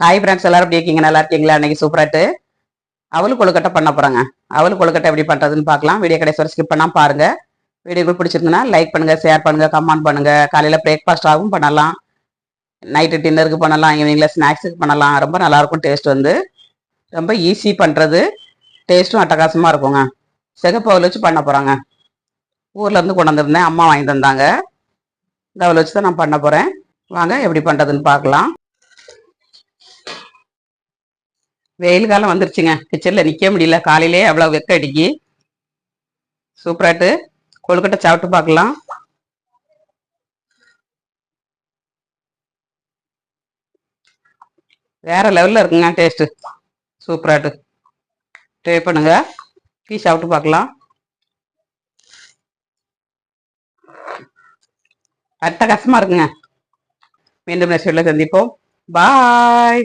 Hi friends எல்லாரும் எப்படி இருக்கீங்க? நல்லா இருக்கீங்களா? அன்னைக்கு சூப்பராட்டு அவளு கொழுக்கட்டை பண்ண போகிறாங்க அவளு கொழுக்கட்டை எப்படி பண்ணுறதுன்னு பார்க்கலாம். வீடியோ கடைசி வரை ஸ்கிப் பண்ணால் பாருங்கள் வீடியோ பிடிச்சிருந்ததுன்னா லைக் பண்ணுங்கள் ஷேர் பண்ணுங்கள் கமெண்ட் பண்ணுங்கள் காலையில் பிரேக்ஃபாஸ்ட்டாகவும் பண்ணலாம். நைட்டு டின்னருக்கு பண்ணலாம். ஈவினிங்கில் ஸ்நாக்ஸுக்கு பண்ணலாம். ரொம்ப நல்லாயிருக்கும் டேஸ்ட் வந்து. ரொம்ப ஈஸி பண்ணுறது டேஸ்ட்டும் அட்டகாசமாக இருக்குங்க. சிகப்பு வச்சு பண்ண போகிறாங்க ஊர்லேருந்து கொண்டு வந்திருந்தேன். அம்மா வாங்கி தந்தாங்க இந்த அவளை வச்சு தான் நான் பண்ண போகிறேன் வாங்க எப்படி பண்ணுறதுன்னு பார்க்கலாம். வெயில் காலம் வந்துருச்சுங்க. கிச்சனில் நிற்க முடியல. காலையிலே அவ்வளோ வெக்க அடிக்கி. சூப்பராட்டு கொழுக்கட்டை சாப்பிட்டு பார்க்கலாம். வேற லெவலில் இருக்குங்க டேஸ்ட்டு சூப்பராட்டு ட்ரை பண்ணுங்க. டீ சாப்பிட்டு பார்க்கலாம். அட்டகாசமாக இருக்குங்க. மீண்டும் நெக்ஸ்ட் சந்திப்போம். பாய்